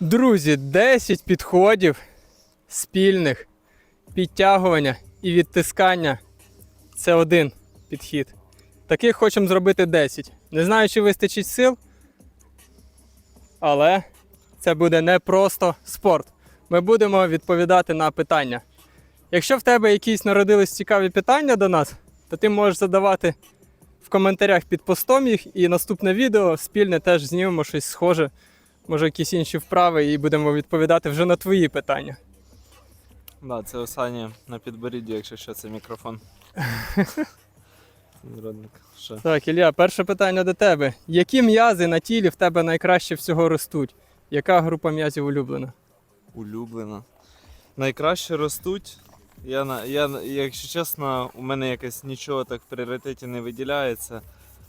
Друзі, 10 підходів спільних підтягування і відтискання це один підхід. Таких хочемо зробити 10. Не знаю, чи вистачить сил, але це буде не просто спорт. Ми будемо відповідати на питання. Якщо в тебе якісь народились цікаві питання до нас, то ти можеш задавати в коментарях під постом їх, і наступне відео спільне теж знімемо щось схоже, може якісь інші вправи, і будемо відповідати вже на твої питання. Да, це у Сані на підборідді, якщо що, це мікрофон. Що? Так, Ілля, перше питання до тебе. Які м'язи на тілі в тебе найкраще всього ростуть? Яка група м'язів улюблена? Улюблена. Найкраще ростуть. Я, я, якщо чесно, у мене якось нічого так в пріоритеті не виділяється,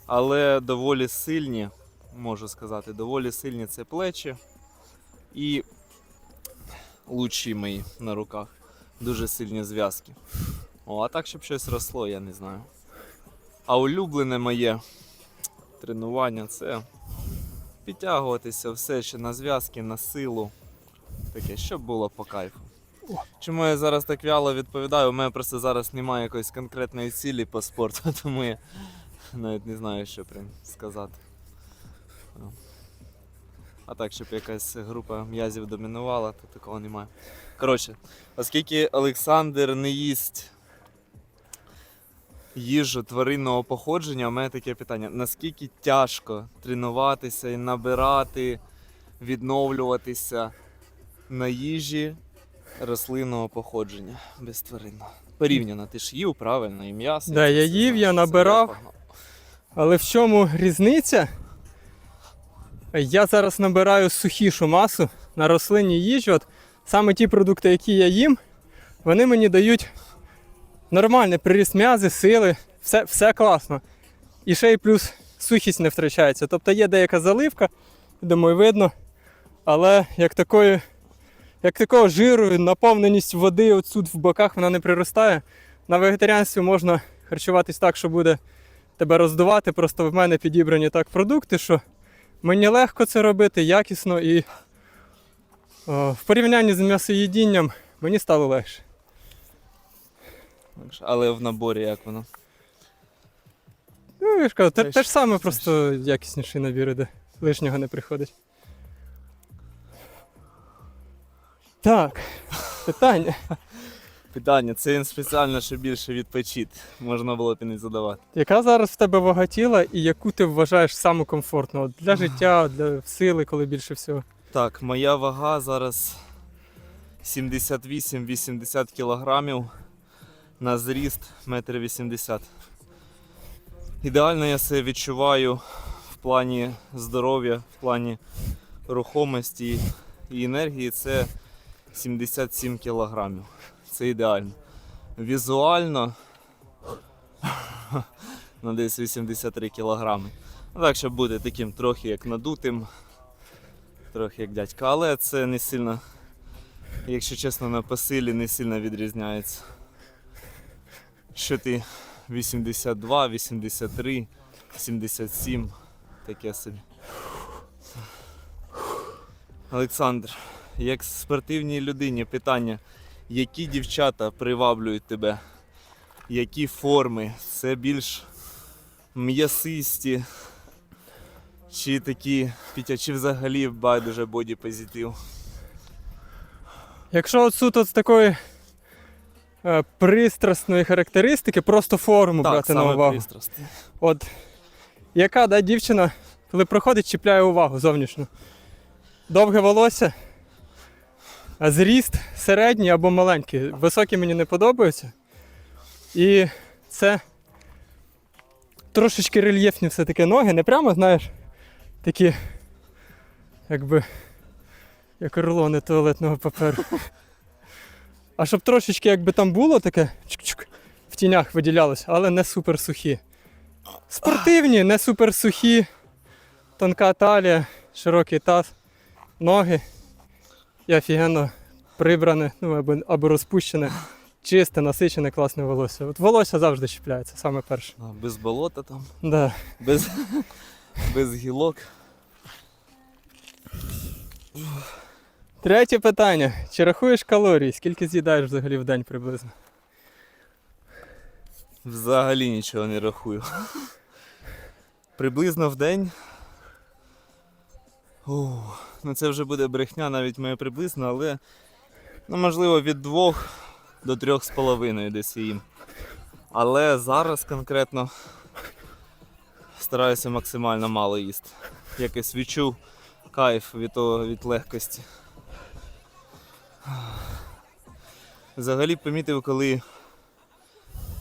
але доволі сильні, можу сказати, доволі сильні це плечі і лучі мої на руках. Дуже сильні зв'язки. О, а так, щоб щось росло, я не знаю. А улюблене моє тренування це підтягуватися все ще на зв'язки, на силу. Таке, щоб було по кайфу. Чому я зараз так вяло відповідаю? У мене просто зараз немає якоїсь конкретної цілі по спорту, тому я навіть не знаю, що прям сказати. А так, щоб якась група м'язів домінувала, то такого немає. Коротше, оскільки Олександр не їсть їжу тваринного походження, у мене таке питання: наскільки тяжко тренуватися і набирати, відновлюватися на їжі рослинного походження без тваринного? Порівняно, ти ж їв правильно, і м'ясо. Да, я їв, я набирав. Але в чому різниця? Я зараз набираю сухішу масу на рослинній їжі. От саме ті продукти, які я їм, вони мені дають нормальний приріст м'язи, сили, все, все класно. І ще й плюс сухість не втрачається. Тобто є деяка заливка, думаю, видно. Але як такої, як такого жиру, наповненість води от тут в боках вона не приростає. На вегетаріанстві можна харчуватись так, що буде тебе роздувати. Просто в мене підібрані так продукти, що мені легко це робити, якісно і о, в порівнянні з м'ясоїдінням мені стало легше. Але в наборі як воно? Ну, я ж кажу, те, те ж- саме, просто якісніший набір іде. Лишнього не приходить. Так, питання. Питання, це він спеціально, щоб більше відпочити. Можна було б і не задавати. Яка зараз в тебе вага тіла і яку ти вважаєш саму комфортну для життя, для сили, коли більше всього? Так, моя вага зараз 78-80 кілограмів на зріст 1,80 м. Ідеально я себе відчуваю в плані здоров'я, в плані рухомості і енергії це 77 кілограмів. Це ідеально. Візуально на десь 83 кілограми. Ну, Так, щоб бути таким трохи як надутим, трохи як дядька, але це не сильно, якщо чесно, на посилі не сильно відрізняється. Що ти 82, 83, 77, таке собі. Олександр, як спортивній людині питання, які дівчата приваблюють тебе? Які форми? Це більш м'ясисті, чи такі Пітя, чи взагалі байдуже боді позитив? Якщо от суто з такої е, пристрасної характеристики, просто форму Так, брати на увагу. пристрасти. От яка да, дівчина, коли проходить, чіпляє увагу зовнішню. Довге волосся, а зріст середній або маленький. Високі мені не подобаються. І це трошечки рельєфні все-таки ноги, не прямо, знаєш, такі, якби, як рулони туалетного паперу. А щоб трошечки, якби там було таке, чук-чук, в тінях виділялось, але не супер сухі. Спортивні, не супер сухі, тонка талія, широкий таз, ноги і офігенно прибране, ну або, або розпущене, чисте, насичене, класне волосся. От волосся завжди чіпляється, саме перше. А, Без болота там, Да. без, без гілок. Третє питання. Чи рахуєш калорії? Скільки з'їдаєш взагалі в день приблизно? Взагалі нічого не рахую. Приблизно в день. Ух, ну це вже буде брехня, навіть моє приблизно, але ну, можливо від двох до трьох з половиною десь я їм. Але зараз конкретно стараюся максимально мало їсти. Якось відчув кайф від того, від легкості. Взагалі помітив, коли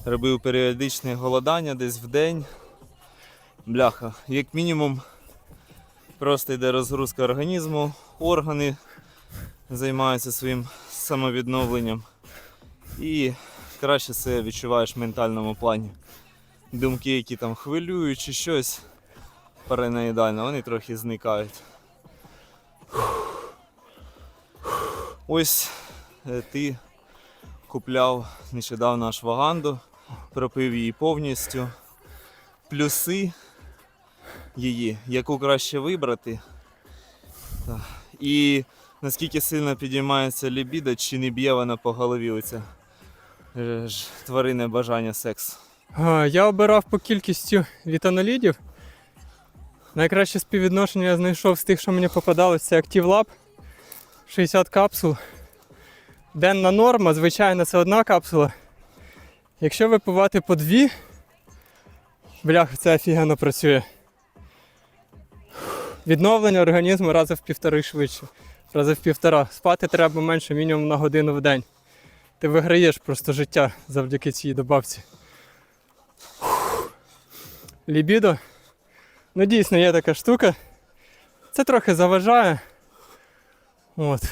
робив періодичне голодання десь в день. Бляха, як мінімум, просто йде розгрузка організму, органи займаються своїм самовідновленням. І краще себе відчуваєш в ментальному плані. Думки, які там хвилюють чи щось параноїдально, вони трохи зникають. Ось е, ти купляв нещодавно ашваганду, пропив її повністю. Плюси її, яку краще вибрати. Та. І наскільки сильно підіймається лібідо, чи не б'є вона по голові оце е, ж тваринне бажання сексу. А, Я обирав по кількістю вітанолідів. Найкраще співвідношення я знайшов з тих, що мені попадалось, це Active Lab. 60 капсул. Денна норма, звичайно, це одна капсула. Якщо випивати по дві, бляха, це офігенно працює. Відновлення організму рази в півтори швидше. Рази в півтора. Спати треба менше, мінімум на годину в день. Ти виграєш просто життя завдяки цій добавці. Лібідо. Ну дійсно є така штука. Це трохи заважає. От.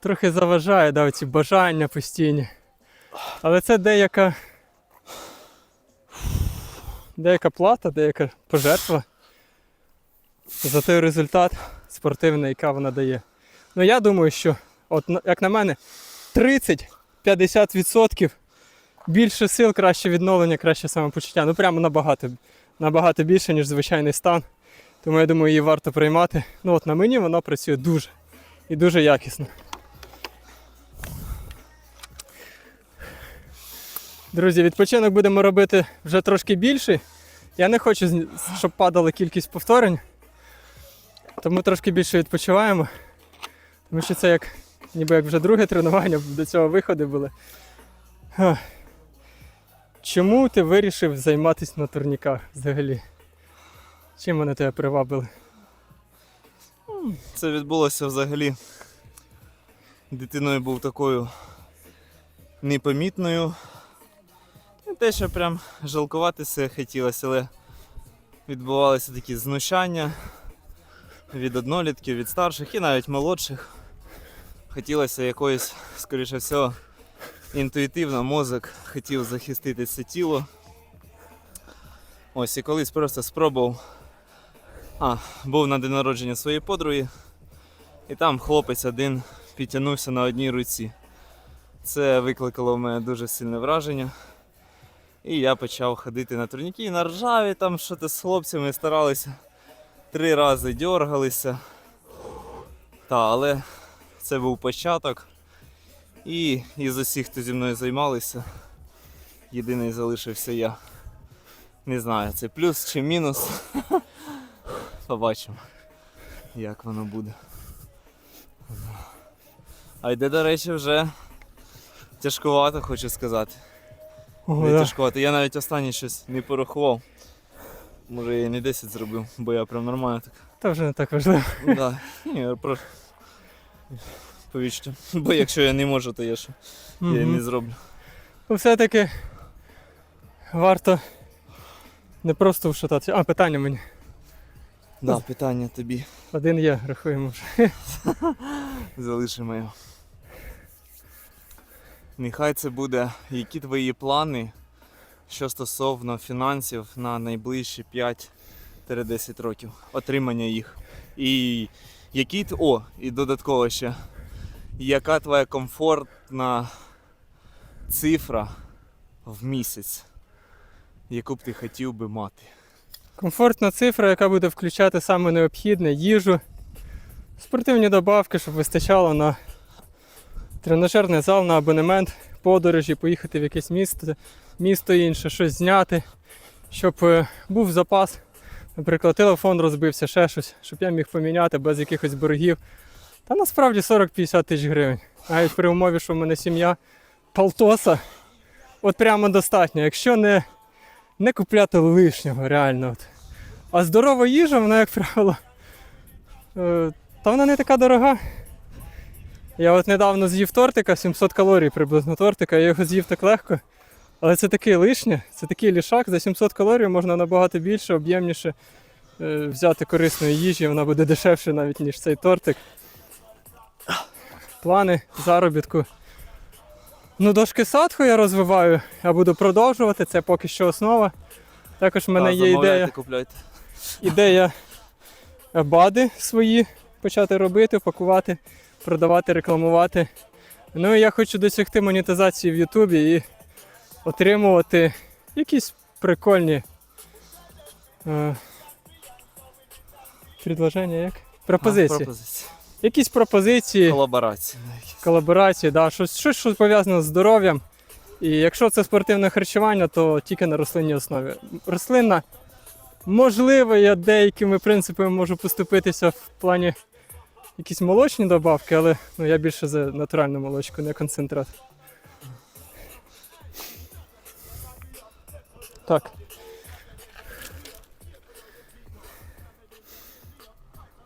Трохи заважає, да, ці бажання постійні. Але це деяка. Деяка плата, деяка пожертва за той результат спортивний, яка вона дає. Ну я думаю, що, от як на мене, 30-50% більше сил, краще відновлення, краще самопочуття. Ну прямо набагато, набагато більше, ніж звичайний стан. Тому я думаю, її варто приймати. Ну от на мені воно працює дуже і дуже якісно. Друзі, відпочинок будемо робити вже трошки більший. Я не хочу, щоб падала кількість повторень. Тому трошки більше відпочиваємо. Тому що це як ніби як вже друге тренування, до цього виходи були. Чому ти вирішив займатися на турніках взагалі? Чим вони тебе привабили? Це відбулося взагалі. Дитиною був такою непомітною. Не те, що прям жалкувати себе хотілося, але відбувалися такі знущання від однолітків, від старших і навіть молодших. Хотілося якоїсь, скоріше всього, інтуїтивно мозок хотів захистити це тіло. Ось і колись просто спробував а, був на день народження своєї подруги, і там хлопець один підтягнувся на одній руці. Це викликало в мене дуже сильне враження. І я почав ходити на турніки на ржаві, там що-то з хлопцями старалися. Три рази дергалися. Та, але це був початок. І із усіх, хто зі мною займалися, єдиний залишився я. Не знаю, це плюс чи мінус. Побачимо, як воно буде. А йде, до речі, вже тяжкувато, хочу сказати. Ого, Не да. тяжкувато. Я навіть останнє щось не порахував. Може я і не 10 зробив, бо я прям нормально так. Та вже не так важливо. Да. Ні, я просто повічте. Бо якщо я не можу, то я що? Я і не зроблю. Ну, все-таки варто не просто вшататися. А, питання мені. Да, питання тобі. Один є, рахуємо вже. Залишимо його. Нехай це буде, які твої плани, що стосовно фінансів на найближчі 5-10 років, отримання їх. І які т- О, і додатково ще. Яка твоя комфортна цифра в місяць, яку б ти хотів би мати? Комфортна цифра, яка буде включати саме необхідне їжу, спортивні добавки, щоб вистачало на тренажерний зал, на абонемент, подорожі, поїхати в якесь місто, місто інше, щось зняти, щоб е, був запас. Наприклад, телефон розбився, ще щось, щоб я міг поміняти без якихось боргів. Та насправді 40-50 тисяч гривень. Навіть при умові, що в мене сім'я полтоса, от прямо достатньо. Якщо не, не купляти лишнього, реально. От. А здорова їжа, вона, як правило, е, та вона не така дорога. Я от недавно з'їв тортика, 700 калорій приблизно тортика, я його з'їв так легко. Але це таке лишнє, це такий лішак, за 700 калорій можна набагато більше, об'ємніше е, взяти корисної їжі, вона буде дешевше навіть, ніж цей тортик. Плани заробітку. Ну, дошки садху я розвиваю, я буду продовжувати, це поки що основа. Також в мене Та, є ідея купляйте. ідея бади свої почати робити, пакувати, продавати, рекламувати. Ну і я хочу досягти монетизації в Ютубі і отримувати якісь прикольні е, предложення, як? Пропозиції. А, пропозиції. Якісь пропозиції, Колаборації. колаборації, да, щось, щось, що пов'язане з здоров'ям. І якщо це спортивне харчування, то тільки на рослинній основі. Рослинна, можливо, я деякими принципами можу поступитися в плані якісь молочні добавки, але ну, я більше за натуральну молочку, не концентрат. Так.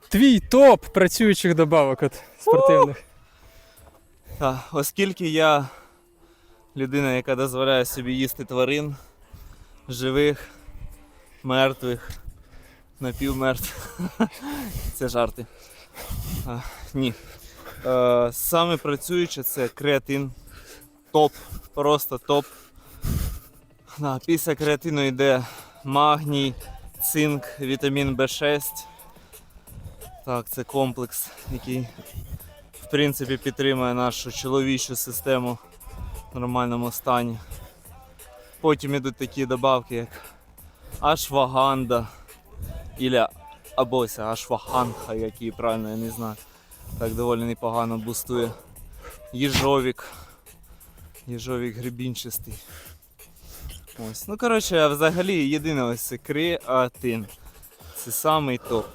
Твій топ працюючих добавок от, спортивних. Та, оскільки я людина, яка дозволяє собі їсти тварин, живих, мертвих, напівмертвих. Це жарти. А, ні. Е, саме працююче це креатин. Топ. Просто топ. Да, після креатину йде магній, цинк, вітамін В6. Так, це комплекс, який в принципі підтримує нашу чоловічу систему в нормальному стані. Потім йдуть такі добавки, як ашваганда Ілля або ось ашваганха, як її правильно я не знаю. Так доволі непогано бустує. Їжовік. Їжовік грибінчастий. Ось. Ну коротше, взагалі єдине ось це креатин. Це самий топ.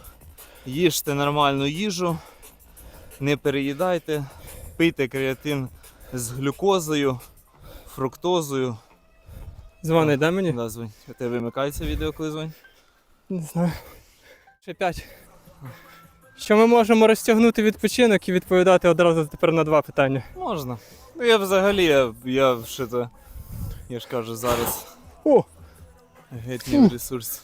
Їжте нормальну їжу, не переїдайте, пийте креатин з глюкозою, фруктозою. Дзвонить, да, мені? Да, звонь. У тебе вимикається відео, коли дзвонь? Не знаю. Ще п'ять. Що ми можемо розтягнути відпочинок і відповідати одразу тепер на два питання. Можна. Ну я взагалі, я, я що то, я ж кажу, зараз О! геть не в ресурсі.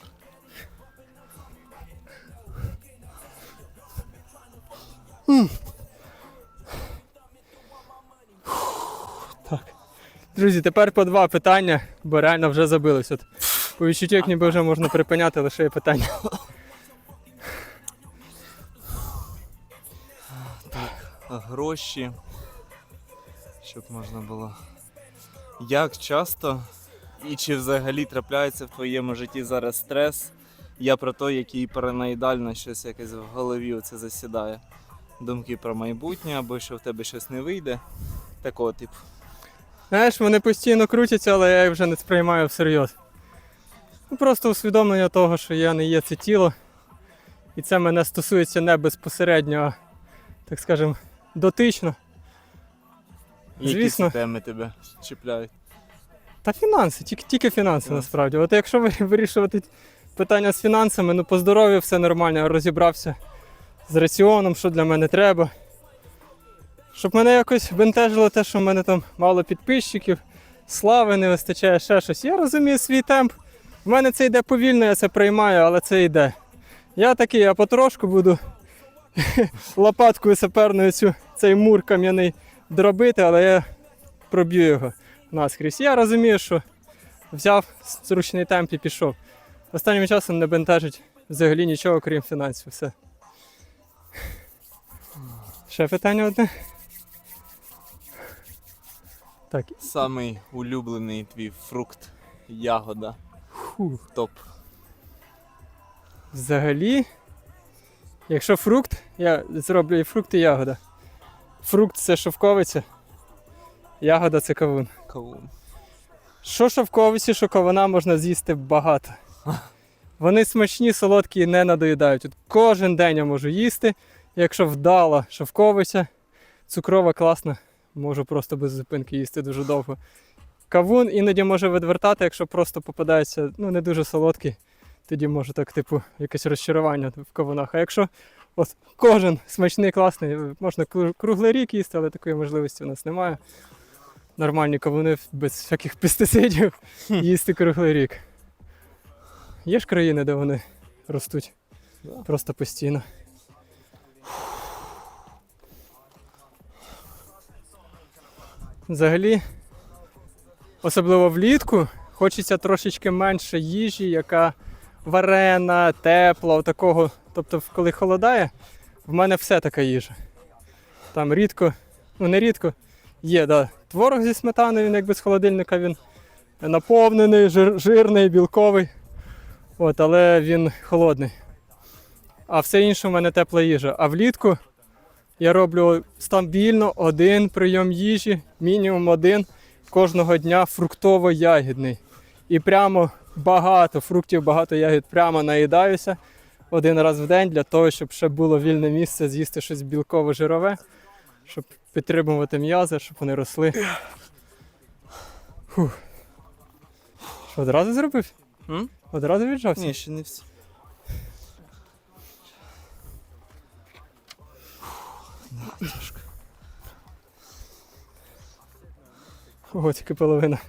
Так. Друзі, тепер по два питання, бо реально вже забились. От. По відчуттю, як ніби вже можна припиняти, лише є питання. Гроші. Щоб можна було. Як часто і чи взагалі трапляється в твоєму житті зараз стрес? Я про те, який параноїдально щось якесь в голові оце засідає. Думки про майбутнє або що в тебе щось не вийде. Такого типу. Знаєш, вони постійно крутяться, але я їх вже не сприймаю всерйоз. Ну, просто усвідомлення того, що я не є це тіло. І це мене стосується не безпосередньо, так скажемо, дотично. Які Звісно. ці теми тебе чіпляють. Та фінанси, тільки, тільки фінанси Фінанси. насправді. От якщо ви- вирішувати питання з фінансами, ну по здоров'ю все нормально, я розібрався з раціоном, що для мене треба. Щоб мене якось бентежило те, що в мене там мало підписчиків, слави не вистачає, ще щось. Я розумію свій темп. В мене це йде повільно, я це приймаю, але це йде. Я такий, я потрошку буду лопаткою саперною цю, цей мур кам'яний дробити, але я проб'ю його наскрізь. Я розумію, що взяв зручний темп і пішов. Останнім часом не бентежить взагалі нічого, крім фінансів. Все. Ще питання одне. Так, Самий улюблений твій фрукт, ягода, фу. топ. Взагалі, якщо фрукт, Я зроблю і фрукт, і ягода. Фрукт це шовковиця, ягода це кавун. Кавун. Що шовковиці, що кавуна можна з'їсти багато. Вони смачні, солодкі і не надоїдають. От кожен день я можу їсти. Якщо вдала шовковиця, цукрова класна, можу просто без зупинки їсти дуже довго. Кавун іноді може відвертати, якщо просто попадається ну, не дуже солодкий, тоді може так, типу, якесь розчарування в кавунах. А якщо от, кожен смачний, класний, можна кру- круглий рік їсти, але такої можливості у нас немає. Нормальні кавуни без всяких пестицидів їсти круглий рік. Є ж країни, де вони ростуть просто постійно. Взагалі, особливо влітку, хочеться трошечки менше їжі, яка варена, тепла, такого. Тобто, коли холодає, в мене все така їжа. Там рідко, ну не рідко, є, да, творог зі сметаною, він якби з холодильника він наповнений, жир, жирний, білковий. От, але він холодний. А все інше в мене тепла їжа. А влітку я роблю стабільно один прийом їжі, мінімум один кожного дня фруктово-ягідний. І прямо багато фруктів, багато ягід прямо наїдаюся один раз в день для того, щоб ще було вільне місце з'їсти щось білково-жирове, щоб підтримувати м'язи, щоб вони росли. Фух. Що, одразу зробив? М? Одразу віджався? Ні, ще не всі. Ого, тільки половина.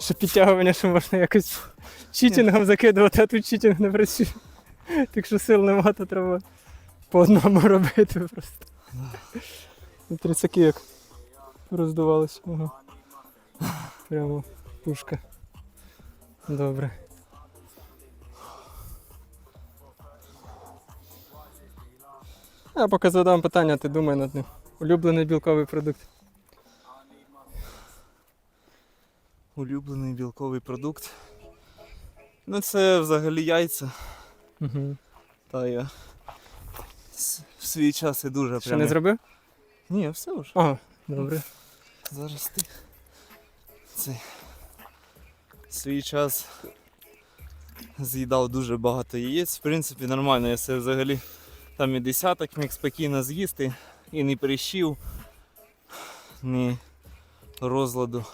Що підтягування, що можна якось читінгом закидувати, а тут читінг не працює. Так що сил нема, то треба по одному робити просто. І Трицяки як роздувалися. Ага. Прямо пушка. Добре. Я поки задам питання, ти думай над ним. Улюблений білковий продукт. Улюблений білковий продукт. Ну, це взагалі яйця. Угу. Та я в свій час і дуже Ще прям. не зробив? Ні, все вже. Ага, добре. Зараз ти. Цей. Свій час з'їдав дуже багато яєць. В принципі, нормально, я це взагалі там і десяток міг спокійно з'їсти і не прищів, ні розладу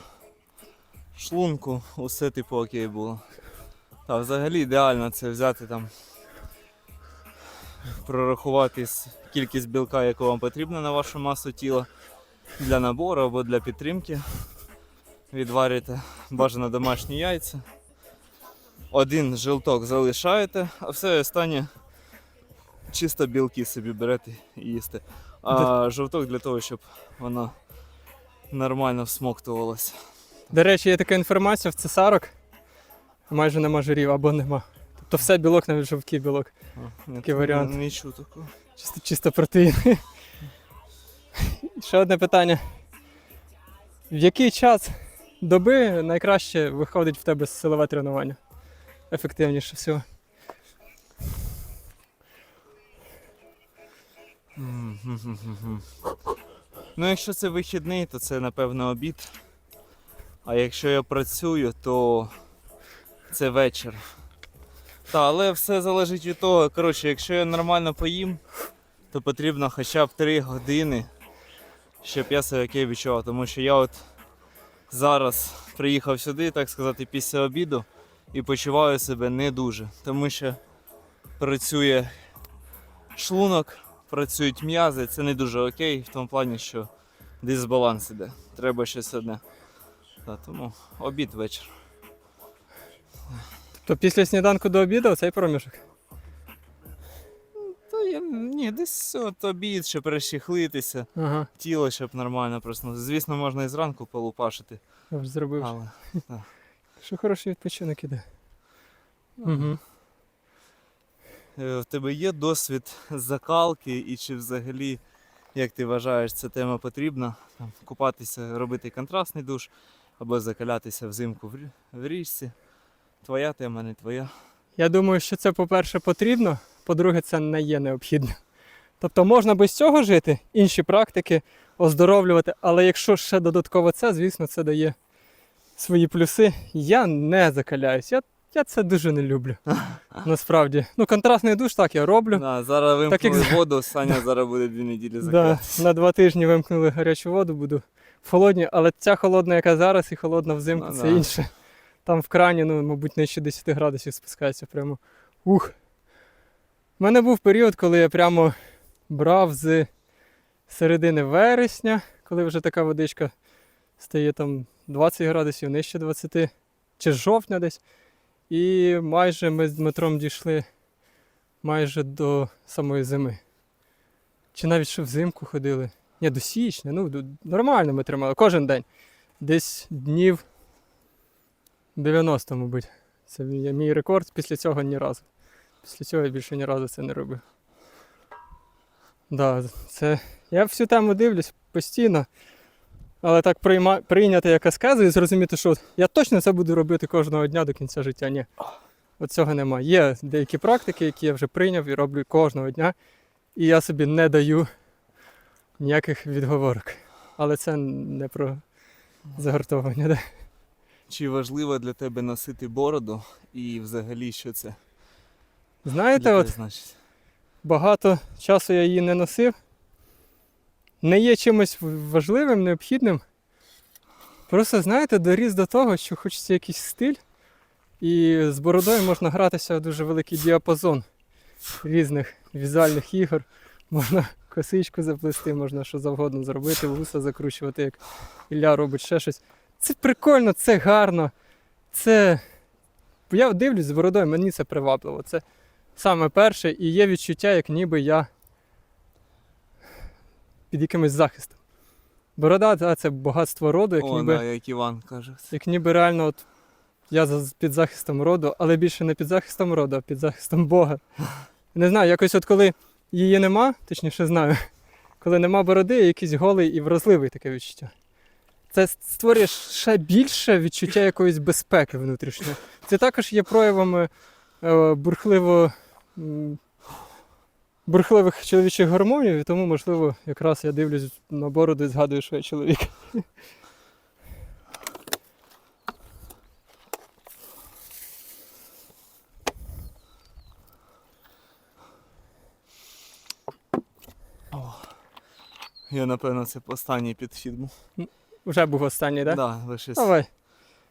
шлунку, усе типу окей було. Та взагалі ідеально це взяти там, прорахувати кількість білка, яку вам потрібно на вашу масу тіла для набору або для підтримки. Відварюєте бажано домашні яйця. Один жилток залишаєте, а все останнє чисто білки собі берете і їсте. А жовток для того, щоб воно нормально всмоктувалося. До речі, є така інформація в цесарок. Майже нема жирів або нема. Тобто все білок, навіть жовткий білок. А, Такий не- варіант. Не чув такого. Чисто, чисто протеїни. Ще одне питання. В який час доби найкраще виходить в тебе силове тренування? Ефективніше всього. Ну, якщо це вихідний, то це напевно обід. А якщо я працюю, то це вечір. Та, але все залежить від того. Коротше, якщо я нормально поїм, то потрібно хоча б 3 години, щоб я себе окей відчував. Тому що я от зараз приїхав сюди, так сказати, після обіду і почуваю себе не дуже. Тому що працює шлунок, працюють м'язи, це не дуже окей, в тому плані, що дисбаланс іде. Треба щось одне. Та, тому обід вечір. Тобто після сніданку до обіду цей проміжок. Та я ні, десь от обід, щоб розчехлитися, Ага, тіло, щоб нормально проснулося. Звісно, можна і зранку полупашити, я вже зробив. але Що хороший відпочинок іде. Угу. Е, в тебе є досвід закалки, і чи взагалі, як ти вважаєш, ця тема потрібна? Там, купатися, робити контрастний душ, або закалятися взимку в, в річці. Твоя тема, не твоя. Я думаю, що це, по-перше, потрібно, по-друге, це не є необхідно. Тобто можна без цього жити, інші практики, оздоровлювати, але якщо ще додатково це, звісно, це дає свої плюси. Я не закаляюсь. Я, я це дуже не люблю. Насправді. Ну, контрастний душ так я роблю. Да, зараз Так як вимкнули воду, Саня зараз буде дві неділі Да, на два тижні вимкнули гарячу воду, буду в холодній, але ця холодна, яка зараз, і холодна взимку, Ну це да. інше. Там в крані, ну, мабуть, нижче 10 градусів спускається прямо. Ух. У мене був період, коли я прямо брав з середини вересня, коли вже така водичка стає там 20 градусів, нижче 20, чи з жовтня десь. І майже ми з Дмитром дійшли майже до самої зими. Чи навіть ще взимку ходили. Ні, до січня, ну нормально ми тримали кожен день. Десь днів 90, мабуть. Це мій, рекорд після цього ні разу. Після цього я більше ні разу це не робив. Да, це... Я всю тему дивлюсь постійно. Але так прийма... прийняти як аскезу і зрозуміти, що я точно це буду робити кожного дня до кінця життя. Ні. От цього немає. Є деякі практики, які я вже прийняв і роблю кожного дня. І я собі не даю ніяких відговорок. Але це не про загартовування. Да? Чи важливо для тебе носити бороду і взагалі що це Знаєте, для от значить? багато часу я її не носив. Не є чимось важливим, необхідним. Просто, знаєте, доріс до того, що хочеться якийсь стиль, і з бородою можна гратися в дуже великий діапазон різних візуальних ігор. Можна косичку заплести, можна що завгодно зробити, вуса закручувати, як Ілля робить ще щось. Це прикольно, це гарно. Це. Я дивлюсь з бородою, мені це привабливо. Це саме перше, і є відчуття, як ніби я під якимось захистом. Борода да, це багатство роду, як О, ніби, да, як Іван каже. як ніби реально от я за- під захистом роду, але більше не під захистом роду, а під захистом Бога. Не знаю, якось от коли її нема, точніше знаю, коли нема бороди, я якийсь голий і вразливий таке відчуття. Це створює ще більше відчуття якоїсь безпеки внутрішньої. Це також є проявами е, бурхливо, м, бурхливих чоловічих гормонів, і тому, можливо, якраз я дивлюсь на бороду і згадую, що я чоловік. Я напевно це останній підхід був. Вже був останній, так? Да, ви щось Давай.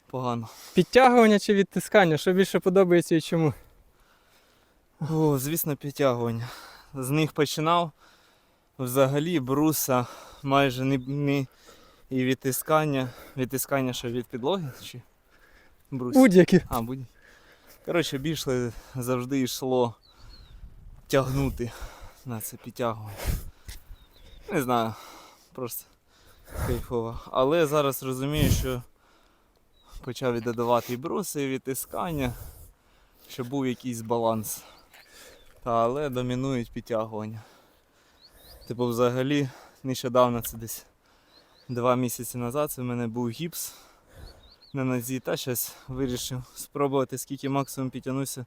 погано. Підтягування чи відтискання? Що більше подобається і чому? О, звісно, підтягування. З них починав. Взагалі бруса майже не, не і відтискання. Відтискання що від підлоги чи брус? Будь-які. А, будь. Коротше, більше завжди йшло тягнути на це підтягування. Не знаю, просто кайфово. Але зараз розумію, що почав і додавати і бруси, і відтискання, щоб був якийсь баланс. Але домінують підтягування. Типу, взагалі, нещодавно це десь два місяці назад це в мене був гіпс на нозі, та щось вирішив спробувати, скільки максимум підтягнуся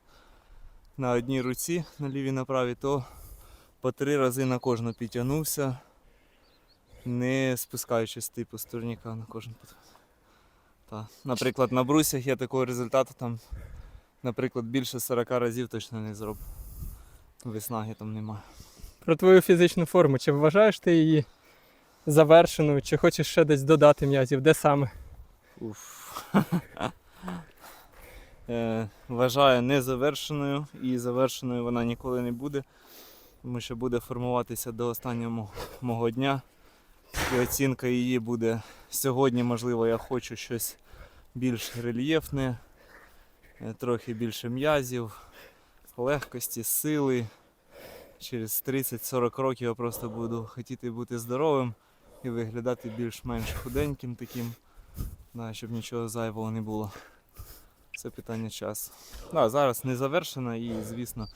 на одній руці, на лівій на правій, то по три рази на кожну підтягнувся, не спускаючись типу з турніка на кожен. Та. Наприклад, на брусях я такого результату там, наприклад, більше 40 разів точно не зроблю. Виснаги там немає. Про твою фізичну форму. Чи вважаєш ти її завершеною, чи хочеш ще десь додати м'язів? Де саме? Уф. Е, Вважаю незавершеною і завершеною вона ніколи не буде, тому що буде формуватися до останнього мо- мого дня. І оцінка її буде сьогодні, можливо, я хочу щось більш рельєфне, е, трохи більше м'язів, легкості, сили. Через 30-40 років я просто буду хотіти бути здоровим і виглядати більш-менш худеньким таким. Да, щоб нічого зайвого не було. Це питання часу. Да, зараз не завершено і, звісно,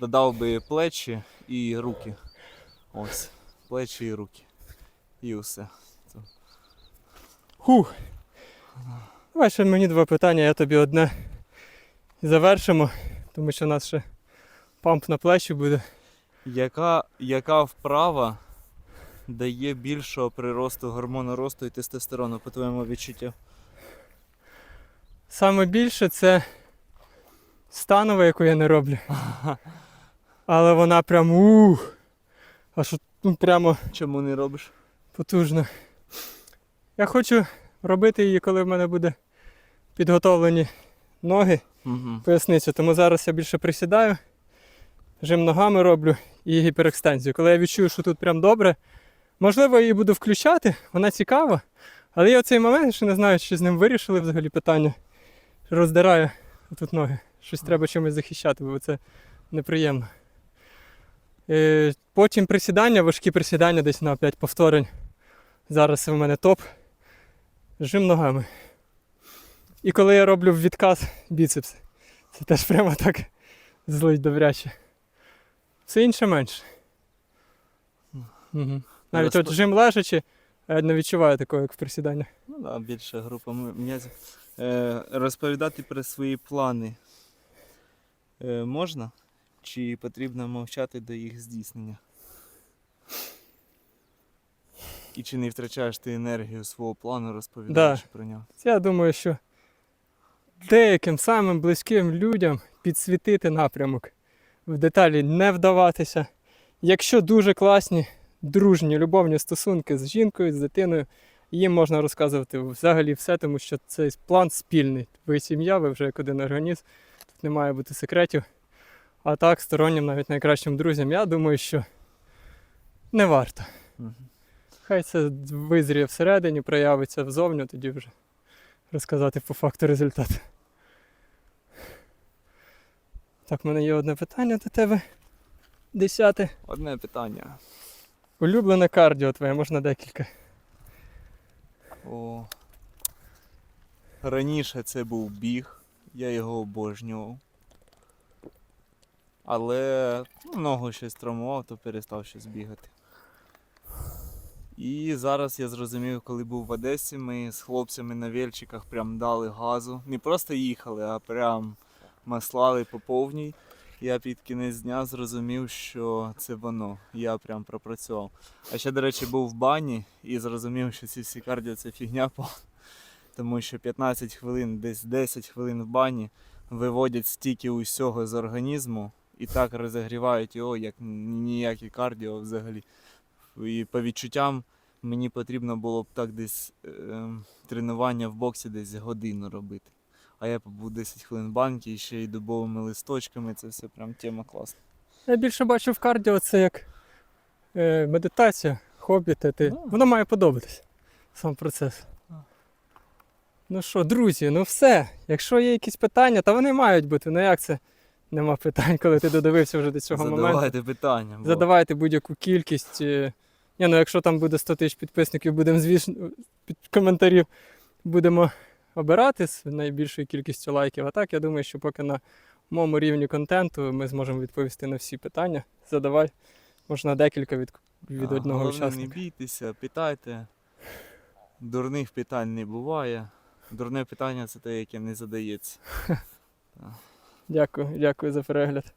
додав би плечі і руки. Ось. Плечі і руки. І все. Хух. Давай ще мені два питання, я тобі одне. Завершимо, тому що у нас ще памп на плечі буде. Яка, яка вправа дає більшого приросту гормону росту і тестостерону, по твоєму відчуттю? Саме більше це станова, яку я не роблю. Але вона прям ух. Аж ну, прямо Чому не робиш? потужно. Я хочу робити її, коли в мене буде підготовлені ноги, Угу. поясницю. Тому зараз я більше присідаю, жим ногами роблю і гіперекстензію. Коли я відчую, що тут прям добре, можливо, я її буду включати, вона цікава. Але я в цей момент ще не знаю, чи з ним вирішили взагалі питання. Роздираю тут ноги. Щось треба чимось захищати, бо це неприємно. Е, Потім присідання, важкі присідання десь на 5 повторень. Зараз в мене топ. Жим ногами. І коли я роблю відказ біцепс, це теж прямо так злить добряче. Все інше менше. Угу. Навіть от жим лежачи, я не відчуваю такого, як в присіданнях. Ну да, більша група м'язів. Е, розповідати про свої плани е, можна? Чи потрібно мовчати до їх здійснення? І чи не втрачаєш ти енергію свого плану, розповідаючи про нього? Я думаю, що деяким самим близьким людям підсвітити напрямок, в деталі не вдаватися. Якщо дуже класні, дружні, любовні стосунки з жінкою, з дитиною, їм можна розказувати взагалі все, тому що цей план спільний. Ви сім'я, ви вже як один організм, тут не має бути секретів. А так, стороннім, навіть найкращим друзям, я думаю, що не варто. Хай це визріє всередині, проявиться взовню, тоді вже розказати по факту результат. Так, в мене є одне питання до тебе. Десяте. Одне питання. Улюблене кардіо твоє, можна декілька. О. Раніше це був біг, я його обожнював. Але ну, ногу щось травмував, то перестав щось бігати. І зараз я зрозумів, коли був в Одесі, ми з хлопцями на вельчиках прям дали газу. Не просто їхали, а прям маслали по повній. Я під кінець дня зрозумів, що це воно. Я прям пропрацював. А ще, до речі, був в бані і зрозумів, що ці всі кардіо це фігня. Тому що 15 хвилин, десь 10 хвилин в бані виводять стільки усього з організму і так розігрівають його, як ніякі кардіо взагалі. І по відчуттям мені потрібно було б так десь е, тренування в боксі десь годину робити. А я побув 10 хвилин в банки і ще й дубовими листочками. Це все прям тема класна. Я більше бачу в кардіо це як е, медитація, хобі, те, ти. Да. Воно має подобатись. Сам процес. Да. Ну що, друзі, ну все. Якщо є якісь питання, то вони мають бути. Ну як це? Нема питань, коли ти додивився вже до цього моменту. Задавайте питання. бо- Задавайте будь-яку кількість. е, Ні, ну якщо там буде 100 тисяч підписників, будемо звісно під коментарів будемо обирати з найбільшою кількістю лайків. А так, я думаю, що поки на моєму рівні контенту ми зможемо відповісти на всі питання. Задавай, можна декілька від, від А, одного головне, Не бійтеся, питайте. Дурних питань не буває. Дурне питання це те, яке не задається. Дякую, дякую за перегляд.